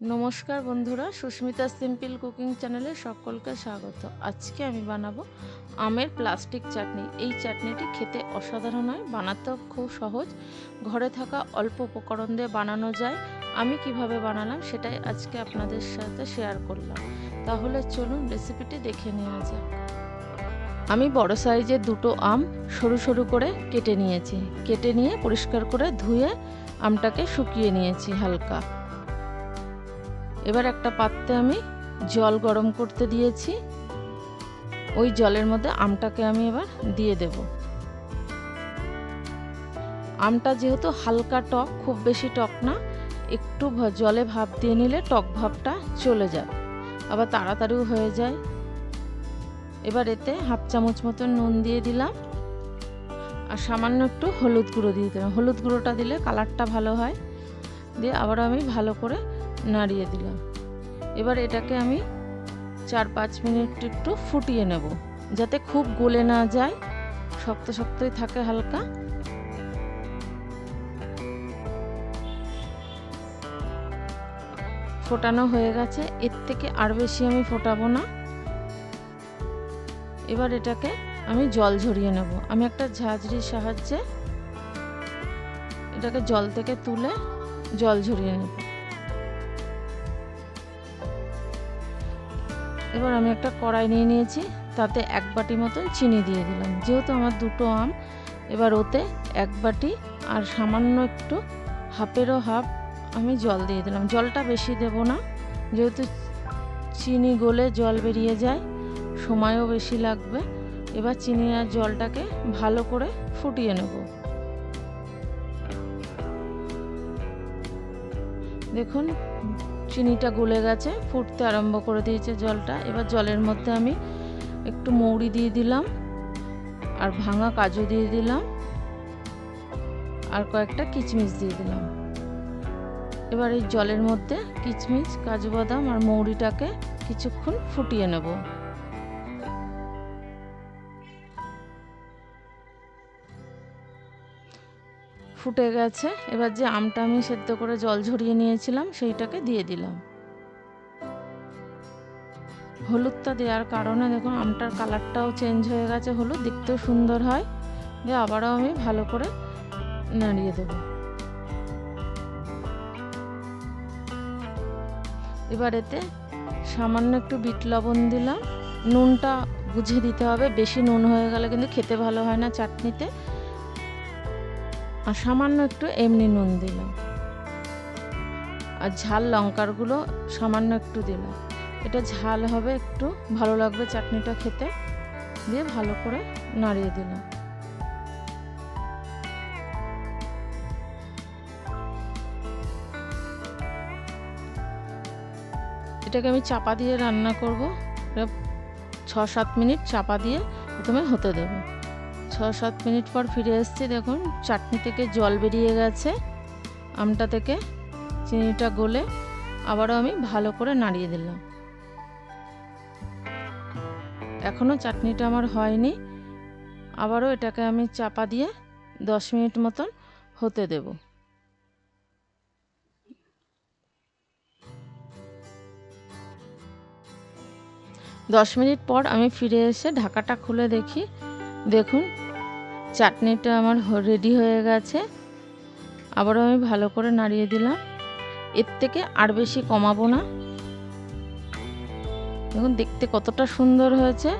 নমস্কার বন্ধুরা, Susmita simple cooking চ্যানেলে সকলকে স্বাগত। আজকে আমি বানাবো আমের প্লাস্টিক চাটনি। এই চাটনিটি খেতে অসাধারণ হয়, বানাতেও খুব সহজ। ঘরে থাকা অল্প উপকরণ দিয়ে বানানো যায়। আমি কীভাবে বানালাম সেটাই আজকে আপনাদের সাথে শেয়ার করলাম। তাহলে চলুন রেসিপিটি দেখে নেওয়া যাক। আমি বড় সাইজের দুটো আম সরু সরু করে কেটে নিয়েছি। কেটে নিয়ে পরিষ্কার করে ধুয়ে আমটাকে শুকিয়ে নিয়েছি হালকা। এবার একটা পাত্রে আমি জল গরম করতে দিয়েছি। ওই জলের মধ্যে আমটাকে আমি এবার দিয়ে দেব। আমটা যেহেতু হালকা টক, খুব বেশি টক না, একটু জলে ভাপ দিয়ে নিলে টক ভাবটা চলে যায় আবার তাড়াতাড়িও হয়ে যায়। এবার এতে হাফ চামচ মতো নুন দিয়ে দিলাম, আর সামান্য একটু হলুদ গুঁড়ো দিয়ে দিলাম। হলুদ গুঁড়োটা দিলে কালারটা ভালো হয়। দিয়ে আবার আমি ভালো করে নাড়িয়ে দিলাম। এবার এটাকে আমি চার পাঁচ মিনিট একটু ফুটিয়ে নেব, যাতে খুব গলে না যায়, শক্ত শক্তই থাকে হালকা। ফোটানো হয়ে গেছে, এর থেকে আর বেশি আমি ফোটাবো না। এবার এটাকে আমি জল ঝরিয়ে নেব। আমি একটা ঝাঁঝরির সাহায্যে এটাকে জল থেকে তুলে জল ঝরিয়ে নেব। এবার আমি একটা কড়াই নিয়ে নিয়েছি, তাতে এক বাটি মতন চিনি দিয়ে দিলাম। যেহেতু আমার দুটো আম, এবার ওতে এক বাটি আর সামান্য একটু হাফেরও হাফ আমি জল দিয়ে দিলাম। জলটা বেশি দেব না, যেহেতু চিনি গলে জল বেরিয়ে যায়, সময়ও বেশি লাগবে। এবার চিনি আর জলটাকে ভালো করে ফুটিয়ে নেব। দেখুন চিনিটা গলে গেছে, ফুটতে আরম্ভ করে দিয়েছে জলটা। এবার জলের মধ্যে আমি একটু মৌরি দিয়ে দিলাম আর ভাঙা কাজু দিয়ে দিলাম আর কয়েকটা কিচমিচ দিয়ে দিলাম। এবার এই জলের মধ্যে কিচমিচ, কাজু বাদাম আর মৌরিটাকে কিছুক্ষণ ফুটিয়ে নেব। ফুটে গেছে। এবার যে আমটা আমি সেদ্ধ করে জল ঝরিয়ে নিয়েছিলাম, সেইটাকে দিয়ে দিলাম। হলুদটা দেওয়ার কারণে দেখুন, আমটার কালারটাও চেঞ্জ হয়ে গেছে। হলুদ দেখতেও সুন্দর হয়। দিয়ে আবারও আমি ভালো করে নাড়িয়ে দেবো। এবার এতে সামান্য একটু বিট লবণ দিলাম। নুনটা বুঝে দিতে হবে। বেশি নুন হয়ে গেলে কিন্তু খেতে ভালো হয় না চাটনিতে। আর সামান্য একটু এমনি নুন দিলাম। আর ঝাল লঙ্কারগুলো সামান্য একটু দিলাম। এটা ঝাল হবে একটু, ভালো লাগবে চাটনিটা খেতে। দিয়ে ভালো করে নাড়িয়ে দিলাম। এটাকে আমি চাপা দিয়ে রান্না করব। ছ সাত মিনিট চাপা দিয়ে প্রথমে হতে দেবো। ছ সাত মিনিট পর ফিরে এসেছি, দেখুন, চাটনি থেকে জল বেরিয়ে গেছে, আমটা থেকে চিনিটা গলে আবারও আমি ভালো করে নাড়িয়ে দিলাম। এখনও চাটনিটা আমার হয়নি, আবারও এটাকে আমি চাপা দিয়ে দশ মিনিট মতন হতে দেব। দশ মিনিট পর আমি ফিরে এসে ঢাকাটা খুলে দেখি দেখুন, চাটনিটা আমার রেডি হয়ে গেছে। আবারও আমি ভালো করে নাড়িয়ে দিলাম। এর থেকে আর বেশি কমাবো না। দেখুন, দেখতে কতটা সুন্দর হয়েছে।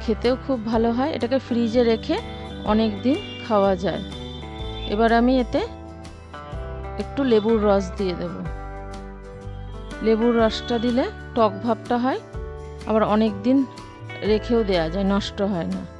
খেতেও খুব ভালো হয়। এটাকে ফ্রিজে রেখে অনেক দিন খাওয়া যায়। এবার আমি এতে একটু লেবুর রস দিয়ে দেব। লেবুর রসটা দিলে টক ভাবটা হয়। আবার অনেক দিন রেখেও দেওয়া যায়, নষ্ট হয় না।